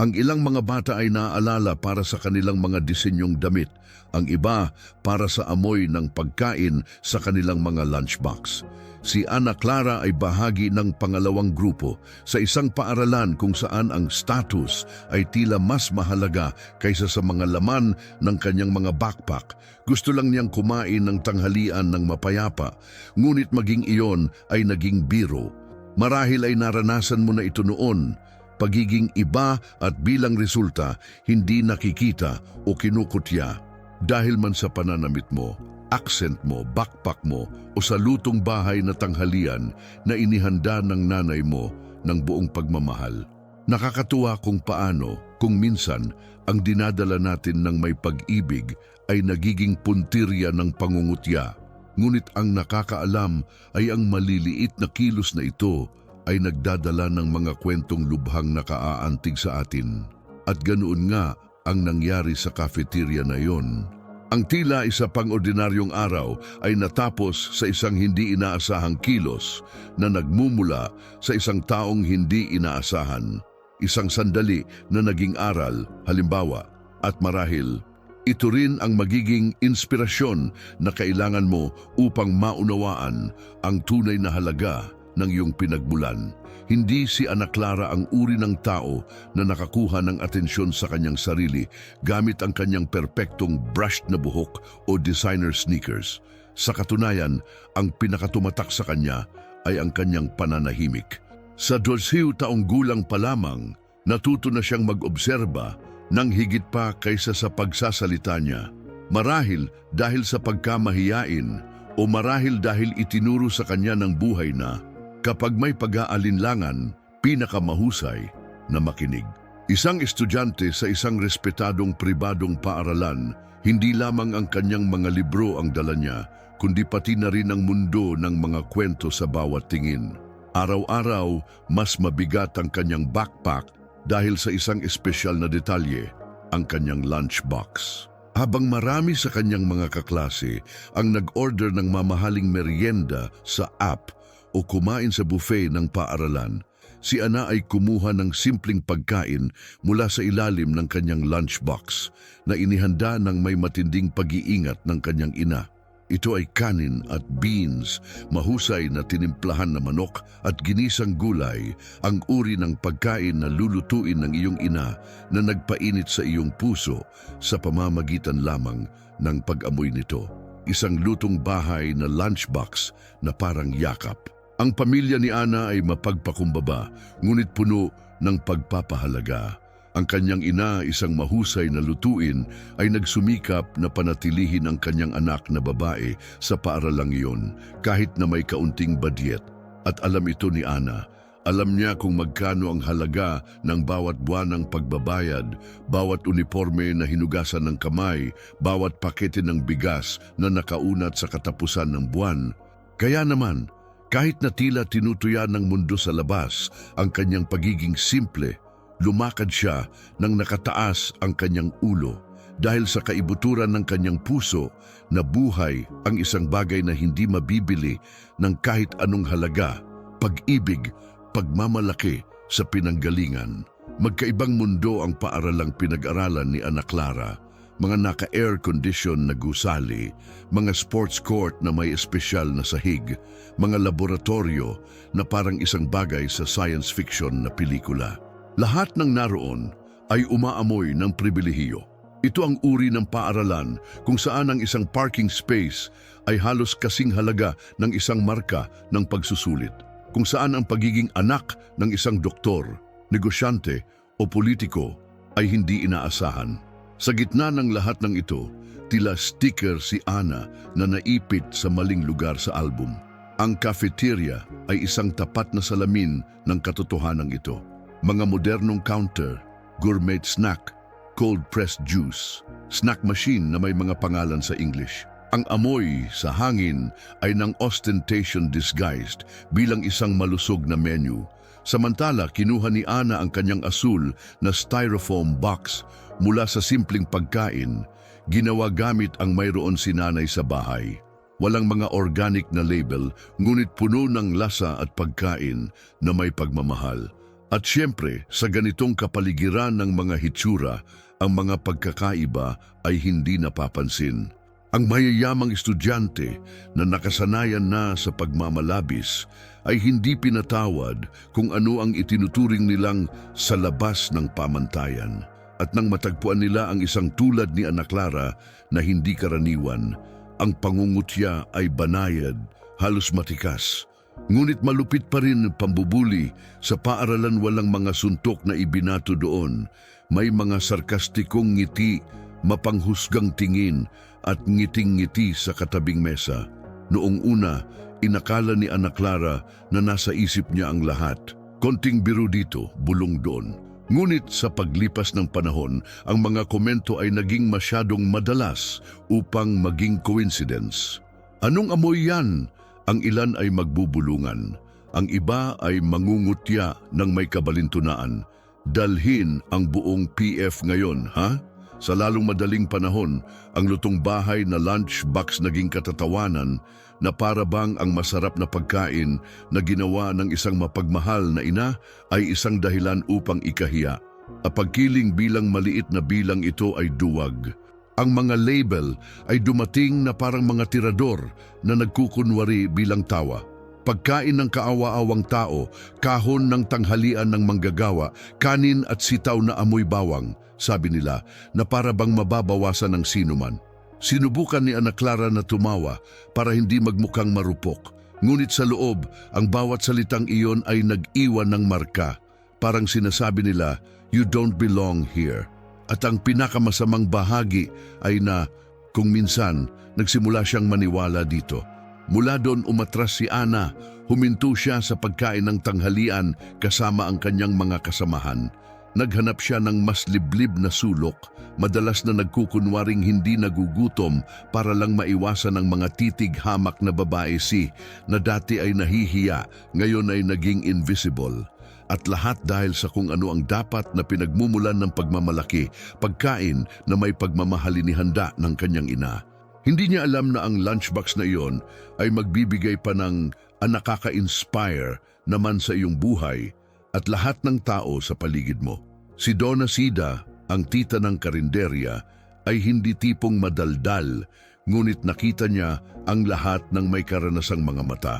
Ang ilang mga bata ay naaalala para sa kanilang mga disenyong damit, ang iba para sa amoy ng pagkain sa kanilang mga lunchbox. Si Ana Clara ay bahagi ng pangalawang grupo sa isang paaralan kung saan ang status ay tila mas mahalaga kaysa sa mga laman ng kanyang mga backpack. Gusto lang niyang kumain ng tanghalian ng mapayapa, ngunit maging iyon ay naging biro. Marahil ay naranasan mo na ito noon, pagiging iba at bilang resulta hindi nakikita o kinukutya dahil man sa pananamit mo, accent mo, backpack mo o sa lutong bahay na tanghalian na inihanda ng nanay mo ng buong pagmamahal. Nakakatuwa kung paano, kung minsan, ang dinadala natin ng may pag-ibig ay nagiging puntirya ng pangungutya. Ngunit ang nakakaalam ay ang maliliit na kilos na ito ay nagdadala ng mga kwentong lubhang nakaaantig sa atin. At ganoon nga ang nangyari sa cafeteria na yon. Ang tila isa pang ordinaryong araw ay natapos sa isang hindi inaasahang kilos na nagmumula sa isang taong hindi inaasahan. Isang sandali na naging aral, halimbawa, at marahil, ito rin ang magiging inspirasyon na kailangan mo upang maunawaan ang tunay na halaga ng iyong pinagmulan. Hindi si Ana Clara ang uri ng tao na nakakuha ng atensyon sa kanyang sarili gamit ang kanyang perpektong brushed na buhok o designer sneakers. Sa katunayan, ang pinakatumatak sa kanya ay ang kanyang pananahimik. Sa 12 taong gulang pa lamang, natuto na siyang mag-obserba ng higit pa kaysa sa pagsasalita niya. Marahil dahil sa pagkamahiyain o marahil dahil itinuro sa kanya ng buhay na kapag may pag-aalinlangan, pinakamahusay na makinig. Isang estudyante sa isang respetadong pribadong paaralan, hindi lamang ang kanyang mga libro ang dala niya, kundi pati na rin ang mundo ng mga kwento sa bawat tingin. Araw-araw, mas mabigat ang kanyang backpack dahil sa isang espesyal na detalye, ang kanyang lunchbox. Habang marami sa kanyang mga kaklase ang nag-order ng mamahaling merienda sa app o kumain sa buffet ng paaralan, si Ana ay kumuha ng simpleng pagkain mula sa ilalim ng kanyang lunchbox na inihanda ng may matinding pag-iingat ng kanyang ina. Ito ay kanin at beans, mahusay na tinimplahan na manok at ginisang gulay, ang uri ng pagkain na lulutuin ng iyong ina na nagpainit sa iyong puso sa pamamagitan lamang ng pag-amoy nito. Isang lutong bahay na lunchbox na parang yakap. Ang pamilya ni Ana ay mapagpakumbaba, ngunit puno ng pagpapahalaga. Ang kanyang ina, isang mahusay na lutuin, ay nagsumikap na panatilihin ang kanyang anak na babae sa paaralang iyon kahit na may kaunting badyet. At alam ito ni Ana, alam niya kung magkano ang halaga ng bawat buwan ng pagbabayad, bawat uniforme na hinugasan ng kamay, bawat pakete ng bigas na nakaunat sa katapusan ng buwan. Kaya naman, kahit na tila tinutuya ng mundo sa labas ang kanyang pagiging simple, lumakad siya nang nakataas ang kanyang ulo dahil sa kaibuturan ng kanyang puso na buhay ang isang bagay na hindi mabibili ng kahit anong halaga, pag-ibig, pagmamalaki sa pinanggalingan. Magkaibang mundo ang paaralang pinag-aralan ni Ana Clara, mga naka-air condition na gusali, mga sports court na may espesyal na sahig, mga laboratorio na parang isang bagay sa science fiction na pelikula. Lahat ng naroon ay umaamoy ng pribilehiyo. Ito ang uri ng paaralan kung saan ang isang parking space ay halos kasing halaga ng isang marka ng pagsusulit. Kung saan ang pagiging anak ng isang doktor, negosyante o politiko ay hindi inaasahan. Sa gitna ng lahat ng ito, tila sticker si Ana na naipit sa maling lugar sa album. Ang cafeteria ay isang tapat na salamin ng katotohanan ito. Mga modernong counter, gourmet snack, cold-pressed juice, snack machine na may mga pangalan sa English. Ang amoy sa hangin ay ng ostentation disguised bilang isang malusog na menu. Samantala, kinuha ni Ana ang kanyang asul na styrofoam box mula sa simpleng pagkain, ginawa gamit ang mayroon si nanay sa bahay. Walang mga organic na label, ngunit puno ng lasa at pagkain na may pagmamahal. At siyempre, sa ganitong kapaligiran ng mga hitsura, ang mga pagkakaiba ay hindi napapansin. Ang mayayamang estudyante na nakasanayan na sa pagmamalabis ay hindi pinatawad kung ano ang itinuturing nilang sa labas ng pamantayan. At nang matagpuan nila ang isang tulad ni Ana Clara na hindi karaniwan, ang pangungutya ay banayad, halos matikas. Ngunit malupit pa rin pambubuli sa paaralan walang mga suntok na ibinato doon. May mga sarkastikong ngiti, mapanghusgang tingin at ngiting-ngiti sa katabing mesa. Noong una, inakala ni Ana Clara na nasa isip niya ang lahat. Konting biro dito, bulong doon. Ngunit sa paglipas ng panahon, ang mga komento ay naging masyadong madalas upang maging coincidence. Anong amoy yan? Ang ilan ay magbubulungan. Ang iba ay mangungutya ng may kabalintunaan. Dalhin ang buong PF ngayon, ha? Sa lalong madaling panahon, ang lutong bahay na lunchbox naging katatawanan na para bang ang masarap na pagkain na ginawa ng isang mapagmahal na ina ay isang dahilan upang ikahiya. Ang pagkiling bilang maliit na bilang ito ay duwag. Ang mga label ay dumating na parang mga tirador na nagkukunwari bilang tawa. Pagkain ng kaawa-awang tao, kahon ng tanghalian ng manggagawa, kanin at sitaw na amoy bawang, sabi nila, na para mababawasan ng sinuman. Sinubukan ni Ana Clara na tumawa para hindi magmukhang marupok. Ngunit sa loob, ang bawat salitang iyon ay nag-iwan ng marka. Parang sinasabi nila, you don't belong here. At ang pinakamasamang bahagi ay na kung minsan nagsimula siyang maniwala dito. Mula doon umatras si Ana, huminto siya sa pagkain ng tanghalian kasama ang kanyang mga kasamahan. Naghanap siya ng mas liblib na sulok, madalas na nagkukunwaring hindi nagugutom para lang maiwasan ang mga titig hamak na babae si na dati ay nahihiya, ngayon ay naging invisible. At lahat dahil sa kung ano ang dapat na pinagmumulan ng pagmamalaki, pagkain na may pagmamahal inihanda ng kanyang ina. Hindi niya alam na ang lunchbox na iyon ay magbibigay pa ng ang nakaka-inspire naman sa iyong buhay at lahat ng tao sa paligid mo. Si Donna Sida, ang tita ng karinderya, ay hindi tipong madaldal, ngunit nakita niya ang lahat ng may karanasang mga mata.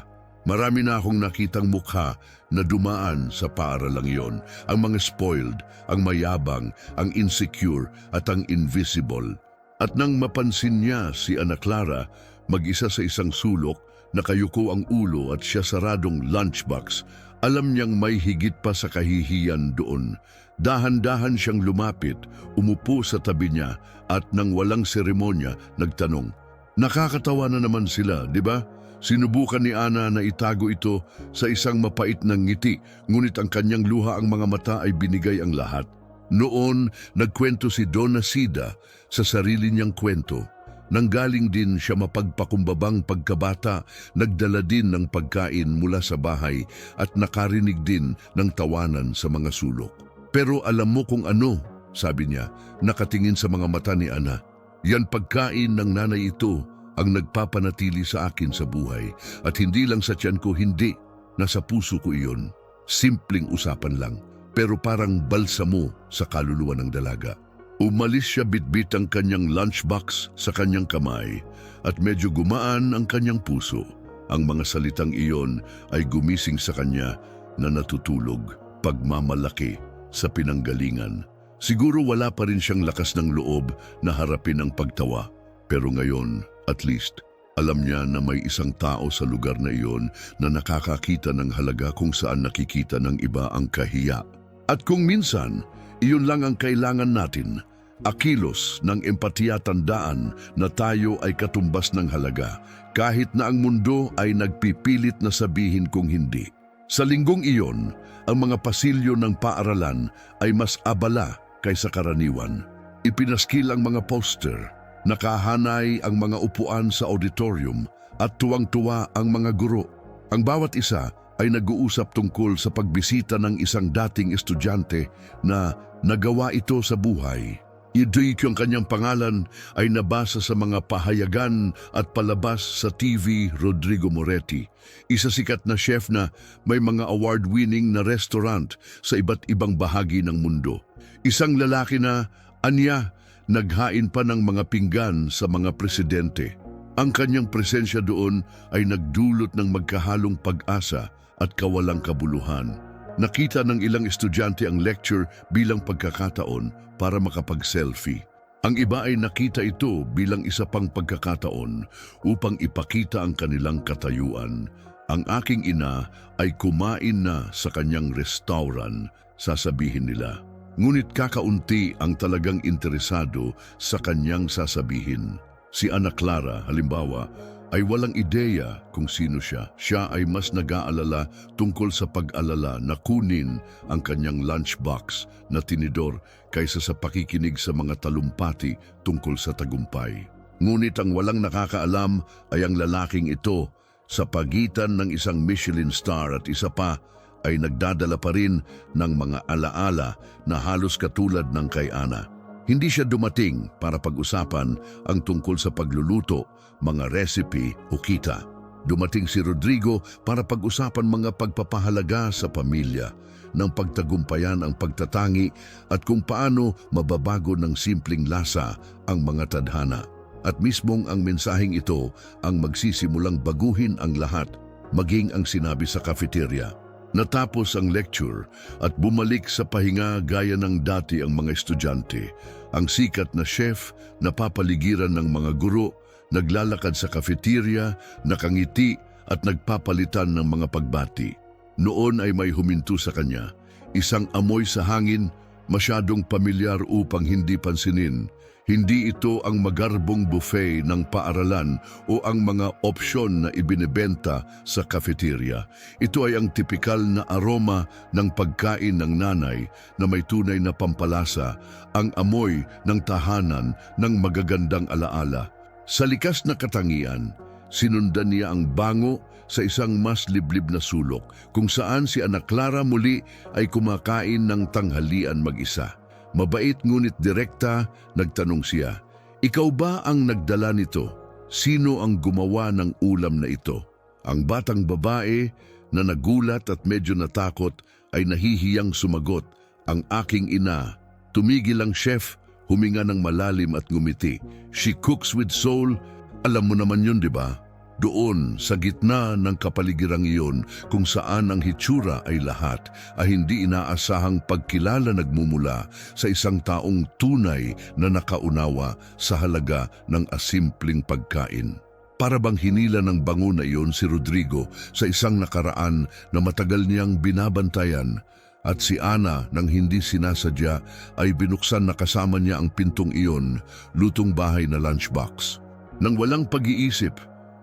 Marami na akong nakitang mukha na dumaan sa paaralang iyon. Ang mga spoiled, ang mayabang, ang insecure at ang invisible. At nang mapansin niya si Ana Clara, mag-isa sa isang sulok, nakayuko ang ulo at siya saradong lunchbox, alam niyang may higit pa sa kahihiyan doon. Dahan-dahan siyang lumapit, umupo sa tabi niya at nang walang seremonya, nagtanong, Nakakatawa na naman sila, di ba? Sinubukan ni Ana na itago ito sa isang mapait na ngiti, ngunit ang kanyang luha ang mga mata ay binigay ang lahat. Noon, nagkwento si Donna Sida sa sarili niyang kwento. Nanggaling din siya mapagpakumbabang pagkabata, nagdala din ng pagkain mula sa bahay at nakarinig din ng tawanan sa mga sulok. Pero alam mo kung ano, sabi niya, nakatingin sa mga mata ni Ana. Yan pagkain ng nanay ito ang nagpapanatili sa akin sa buhay at hindi lang sa tiyan ko, hindi. Nasa puso ko iyon. Simpleng usapan lang, pero parang balsamo sa kaluluwa ng dalaga. Umalis siya bitbit ang kanyang lunchbox sa kanyang kamay at medyo gumaan ang kanyang puso. Ang mga salitang iyon ay gumising sa kanya na natutulog, pagmamalaki sa pinanggalingan. Siguro wala pa rin siyang lakas ng loob na harapin ang pagtawa. Pero ngayon, at least, alam niya na may isang tao sa lugar na iyon na nakakakita ng halaga kung saan nakikita ng iba ang kahiya. At kung minsan, iyon lang ang kailangan natin, akilos ng empatiya tandaan na tayo ay katumbas ng halaga kahit na ang mundo ay nagpipilit na sabihin kung hindi. Sa linggong iyon, ang mga pasilyo ng paaralan ay mas abala kaysa karaniwan. Ipinaskil ang mga poster, nakahanay ang mga upuan sa auditorium at tuwang-tuwa ang mga guro. Ang bawat isa ay nag-uusap tungkol sa pagbisita ng isang dating estudyante na nagawa ito sa buhay. Iduik yung kanyang pangalan ay nabasa sa mga pahayagan at palabas sa TV Rodrigo Moretti, isa sikat na chef na may mga award-winning na restaurant sa iba't ibang bahagi ng mundo. Isang lalaki na, anya, naghain pa ng mga pinggan sa mga presidente. Ang kanyang presensya doon ay nagdulot ng magkahalong pag-asa at kawalang kabuluhan. Nakita ng ilang estudyante ang lecture bilang pagkakataon para makapag-selfie. Ang iba ay nakita ito bilang isa pang pagkakataon upang ipakita ang kanilang katayuan. Ang aking ina ay kumain na sa kanyang restaurant, sasabihin nila. Ngunit kakaunti ang talagang interesado sa kanyang sasabihin. Si Ana Clara, halimbawa, ay walang ideya kung sino siya. Siya ay mas nag-aalala tungkol sa pag-alala na kunin ang kanyang lunchbox na tinidor kaysa sa pakikinig sa mga talumpati tungkol sa tagumpay. Ngunit ang walang nakakaalam ay ang lalaking ito sa pagitan ng isang Michelin star at isa pa ay nagdadala pa rin ng mga alaala na halos katulad ng kay Ana. Hindi siya dumating para pag-usapan ang tungkol sa pagluluto, mga recipe o kita. Dumating si Rodrigo para pag-usapan mga pagpapahalaga sa pamilya, ng pagtagumpayan ang pagtatangi at kung paano mababago ng simpleng lasa ang mga tadhana. At mismong ang mensaheng ito ang magsisimulang baguhin ang lahat, maging ang sinabi sa cafeteria. Natapos ang lecture at bumalik sa pahinga gaya ng dati ang mga estudyante. Ang sikat na chef, napapaligiran ng mga guro, naglalakad sa cafeteria, nakangiti at nagpapalitan ng mga pagbati. Noon ay may huminto sa kanya, isang amoy sa hangin, masyadong pamilyar upang hindi pansinin. Hindi ito ang magarbong buffet ng paaralan o ang mga opsyon na ibinebenta sa cafeteria. Ito ay ang tipikal na aroma ng pagkain ng nanay na may tunay na pampalasa, ang amoy ng tahanan ng magagandang alaala. Sa likas na katangian, sinundan niya ang bango sa isang mas liblib na sulok kung saan si Anak Clara muli ay kumakain ng tanghalian mag-isa. Mabait ngunit direkta, nagtanong siya, Ikaw ba ang nagdala nito? Sino ang gumawa ng ulam na ito? Ang batang babae na nagulat at medyo natakot ay nahihiyang sumagot, Ang aking ina. Tumigil ang chef, huminga ng malalim at ngumiti. She cooks with soul. Alam mo naman yun, di ba? Doon, sa gitna ng kapaligirang iyon, kung saan ang hitsura ay lahat, ay hindi inaasahang pagkilala nagmumula sa isang taong tunay na nakaunawa sa halaga ng asimpleng pagkain. Para bang hinila ng bango na iyon si Rodrigo sa isang nakaraan na matagal niyang binabantayan at si Ana nang hindi sinasadya ay binuksan na kasama niya ang pintong iyon, lutong bahay na lunchbox. Nang walang pag-iisip,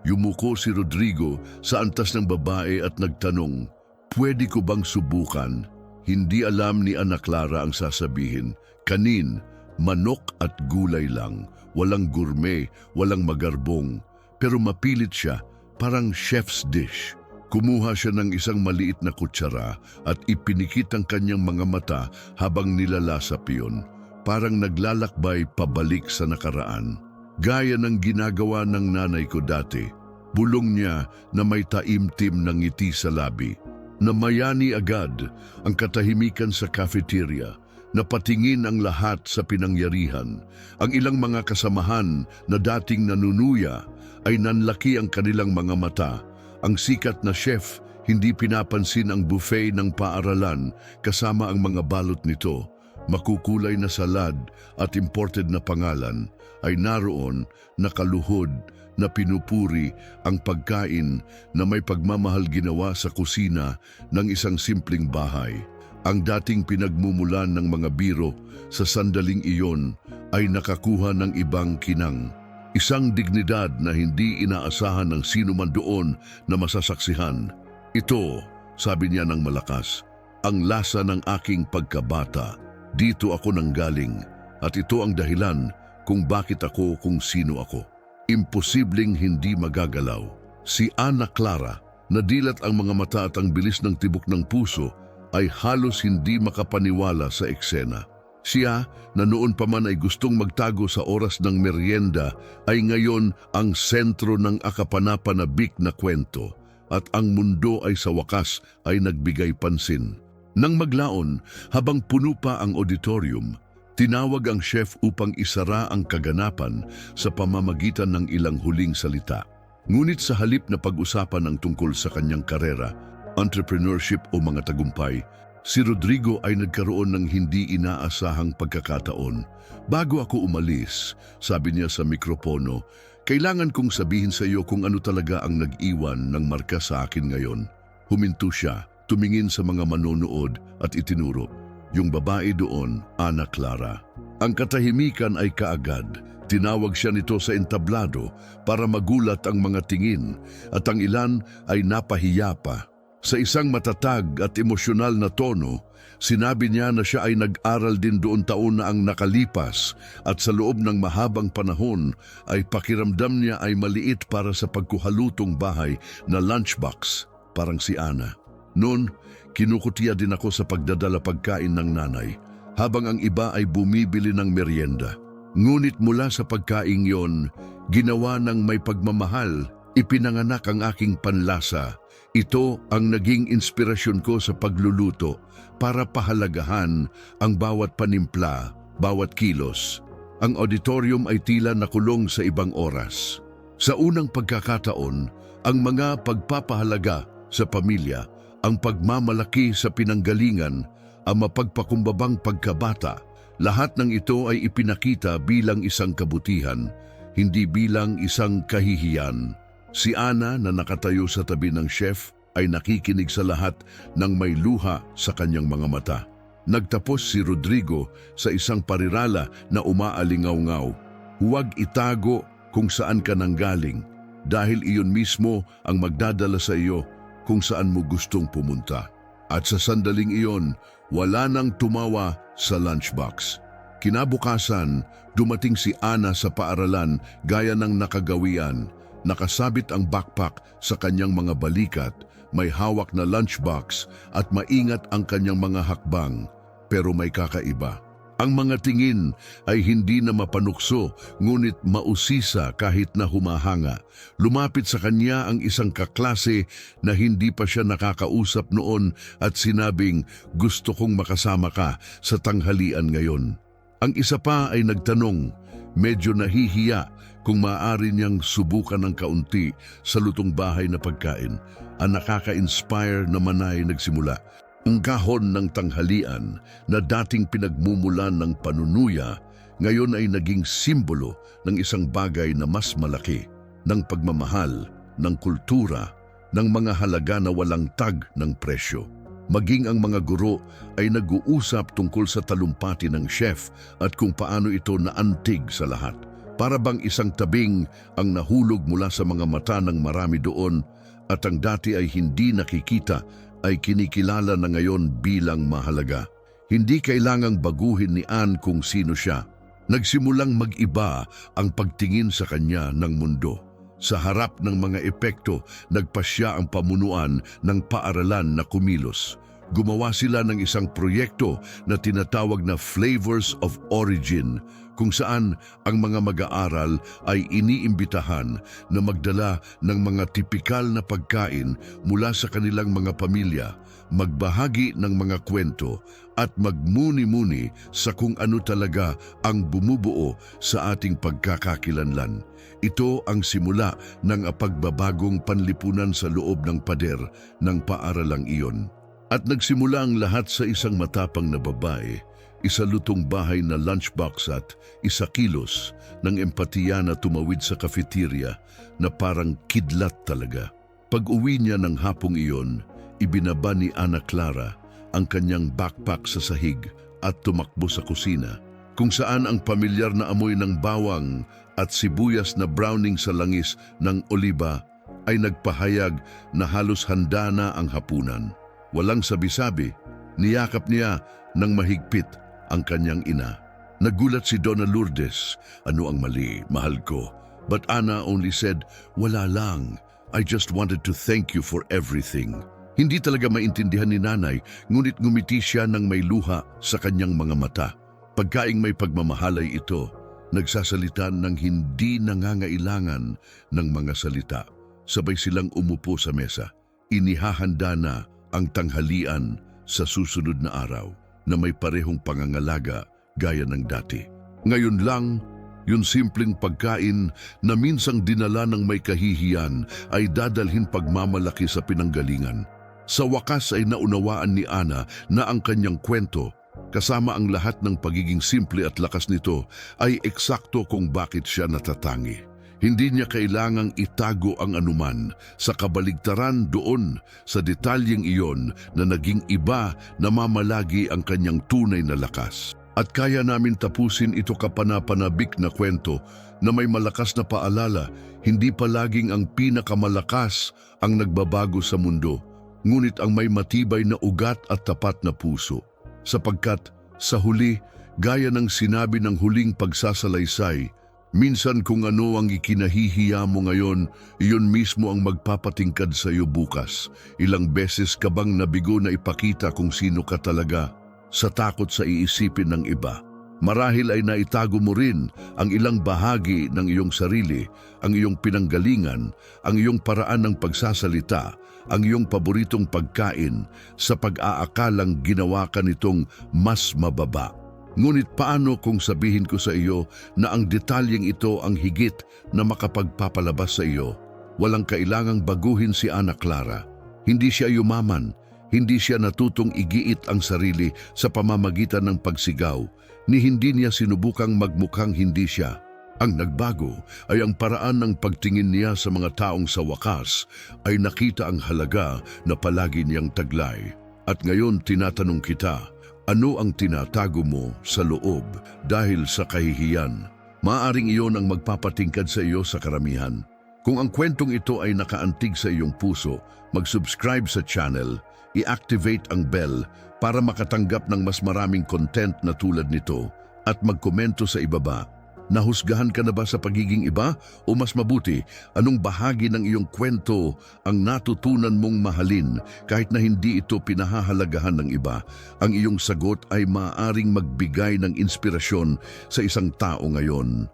Yumuko si Rodrigo sa antas ng babae at nagtanong, Pwede ko bang subukan? Hindi alam ni Ana Clara ang sasabihin. Kanin, manok at gulay lang. Walang gourmet, walang magarbong. Pero mapilit siya, parang chef's dish. Kumuha siya ng isang maliit na kutsara at ipinikit ang kanyang mga mata habang nilalasap iyon. Parang naglalakbay pabalik sa nakaraan. Gaya ng ginagawa ng nanay ko dati, bulong niya na may taimtim ng ngiti sa labi. Namayani agad ang katahimikan sa cafeteria, napatingin ang lahat sa pinangyarihan. Ang ilang mga kasamahan na dating nanunuya ay nanlaki ang kanilang mga mata. Ang sikat na chef hindi pinapansin ang buffet ng paaralan kasama ang mga balot nito makukulay na salad at imported na pangalan ay naroon nakaluhod na pinupuri ang pagkain na may pagmamahal ginawa sa kusina ng isang simpleng bahay. Ang dating pinagmumulan ng mga biro sa sandaling iyon ay nakakuha ng ibang kinang. Isang dignidad na hindi inaasahan ng sino man doon na masasaksihan. Ito, sabi niya ng malakas, ang lasa ng aking pagkabata. Dito ako nanggaling at ito ang dahilan kung bakit ako kung sino ako. Imposibleng hindi magagalaw. Si Ana Clara, nadilat ang mga mata at ang bilis ng tibok ng puso, ay halos hindi makapaniwala sa eksena. Siya, na noon pa man ay gustong magtago sa oras ng merienda, ay ngayon ang sentro ng akapanapanabik na kwento at ang mundo ay sa wakas ay nagbigay pansin. Nang maglaon, habang puno pa ang auditorium, tinawag ang chef upang isara ang kaganapan sa pamamagitan ng ilang huling salita. Ngunit sa halip na pag-usapan ng tungkol sa kanyang karera, entrepreneurship o mga tagumpay, si Rodrigo ay nagkaroon ng hindi inaasahang pagkakataon. Bago ako umalis, sabi niya sa mikropono, kailangan kong sabihin sa iyo kung ano talaga ang nag-iwan ng marka sa akin ngayon. Huminto siya, tumingin sa mga manonood at itinuro. Yung babae doon, Ana Clara. Ang katahimikan ay kaagad. Tinawag siya nito sa entablado para magulat ang mga tingin at ang ilan ay napahiya pa. Sa isang matatag at emosyonal na tono, sinabi niya na siya ay nag-aral din doon taon na ang nakalipas at sa loob ng mahabang panahon ay pakiramdam niya ay maliit para sa pagkuhalutong bahay na lunchbox, parang si Ana. Noon, kinukutiya din ako sa pagdadala pagkain ng nanay habang ang iba ay bumibili ng merienda. Ngunit mula sa pagkaing yon, ginawa ng may pagmamahal, ipinanganak ang aking panlasa. Ito ang naging inspirasyon ko sa pagluluto para pahalagahan ang bawat panimpla, bawat kilos. Ang auditorium ay tila nakulong sa ibang oras. Sa unang pagkakataon, ang mga pagpapahalaga sa pamilya, ang pagmamalaki sa pinanggalingan, ang mapagpakumbabang pagkabata, lahat ng ito ay ipinakita bilang isang kabutihan, hindi bilang isang kahihiyan. Si Ana na nakatayo sa tabi ng chef ay nakikinig sa lahat ng may luha sa kanyang mga mata. Nagtapos si Rodrigo sa isang parirala na umaalingaw-ngaw. Huwag itago kung saan ka nanggaling dahil iyon mismo ang magdadala sa iyo kung saan mo gustong pumunta. At sa sandaling iyon, wala nang tumawa sa lunchbox. Kinabukasan, dumating si Ana sa paaralan gaya ng nakagawian. Nakasabit ang backpack sa kanyang mga balikat, may hawak na lunchbox at maingat ang kanyang mga hakbang. Pero may kakaiba. Ang mga tingin ay hindi na mapanukso, ngunit mausisa kahit na humahanga. Lumapit sa kanya ang isang kaklase na hindi pa siya nakakausap noon at sinabing, gusto kong makasama ka sa tanghalian ngayon. Ang isa pa ay nagtanong, medyo nahihiya kung maaari niyang subukan ng kaunti sa lutong bahay na pagkain. Ang nakaka-inspire na manay nagsimula. Ang kahon ng tanghalian na dating pinagmumulan ng panunuya, ngayon ay naging simbolo ng isang bagay na mas malaki, ng pagmamahal, ng kultura, ng mga halaga na walang tag ng presyo. Maging ang mga guro ay nag-uusap tungkol sa talumpati ng chef at kung paano ito naantig sa lahat. Para bang isang tabing ang nahulog mula sa mga mata ng marami doon at ang dati ay hindi nakikita ay kinikilala na ngayon bilang mahalaga. Hindi kailangang baguhin ni Anne kung sino siya. Nagsimulang mag-iba ang pagtingin sa kanya ng mundo. Sa harap ng mga epekto, nagpasya ang pamunuan ng paaralan na kumilos. Gumawa sila ng isang proyekto na tinatawag na Flavors of Origin, kung saan ang mga mag-aaral ay iniimbitahan na magdala ng mga tipikal na pagkain mula sa kanilang mga pamilya, magbahagi ng mga kwento at magmuni-muni sa kung ano talaga ang bumubuo sa ating pagkakakilanlan. Ito ang simula ng pagbabagong panlipunan sa loob ng pader ng paaralang iyon. At nagsimula ang lahat sa isang matapang na babae, isa lutong bahay na lunchbox at isa kilos ng empatiya na tumawid sa kafeterya na parang kidlat talaga. Pag uwi niya ng hapong iyon, ibinaba ni Ana Clara ang kanyang backpack sa sahig at tumakbo sa kusina, kung saan ang pamilyar na amoy ng bawang at sibuyas na browning sa langis ng oliba ay nagpahayag na halos handa na ang hapunan. Walang sabi-sabi, niyakap niya ng mahigpit ang kanyang ina. Nagulat si Donna Lourdes, ano ang mali, mahal ko. But Anna only said, wala lang. I just wanted to thank you for everything. Hindi talaga maintindihan ni nanay, ngunit ngumiti siya ng may luha sa kanyang mga mata. Pagkaing may pagmamahalay ito, nagsasalita ng hindi nangangailangan ng mga salita. Sabay silang umupo sa mesa. Inihahanda na ang tanghalian sa susunod na araw na may parehong pangangalaga gaya ng dati. Ngayon lang, yung simpleng pagkain na minsang dinala ng may kahihiyan ay dadalhin pagmamalaki sa pinanggalingan. Sa wakas ay naunawaan ni Ana na ang kanyang kwento, kasama ang lahat ng pagiging simple at lakas nito, ay eksakto kung bakit siya natatangi. Hindi niya kailangang itago ang anuman sa kabaligtaran doon sa detalyeng iyon na naging iba na mamalagi ang kanyang tunay na lakas. At kaya namin tapusin ito kapanapanabik na kwento na may malakas na paalala, hindi palaging ang pinakamalakas ang nagbabago sa mundo, ngunit ang may matibay na ugat at tapat na puso. Sapagkat sa huli, gaya ng sinabi ng huling pagsasalaysay, minsan kung ano ang ikinahihiya mo ngayon, iyon mismo ang magpapatingkad sa iyo bukas. Ilang beses ka bang nabigo na ipakita kung sino ka talaga sa takot sa iisipin ng iba? Marahil ay naitago mo rin ang ilang bahagi ng iyong sarili, ang iyong pinanggalingan, ang iyong paraan ng pagsasalita, ang iyong paboritong pagkain sa pag-aakalang ginawa ka nitong mas mababa. Ngunit paano kung sabihin ko sa iyo na ang detalyeng ito ang higit na makapagpapalabas sa iyo? Walang kailangang baguhin si Ana Clara. Hindi siya yumaman, hindi siya natutong igiit ang sarili sa pamamagitan ng pagsigaw, ni hindi niya sinubukang magmukhang hindi siya. Ang nagbago ay ang paraan ng pagtingin niya sa mga taong sa wakas ay nakita ang halaga na palagi niyang taglay. At ngayon tinatanong kita, ano ang tinatago mo sa loob dahil sa kahihiyan? Maaring iyon ang magpapatingkad sa iyo sa karamihan. Kung ang kwentong ito ay nakaantig sa iyong puso, mag-subscribe sa channel, i-activate ang bell para makatanggap ng mas maraming content na tulad nito at magkomento sa ibaba. Nahusgahan ka na ba sa pagiging iba o mas mabuti, anong bahagi ng iyong kwento ang natutunan mong mahalin kahit na hindi ito pinahahalagahan ng iba? Ang iyong sagot ay maaaring magbigay ng inspirasyon sa isang tao ngayon.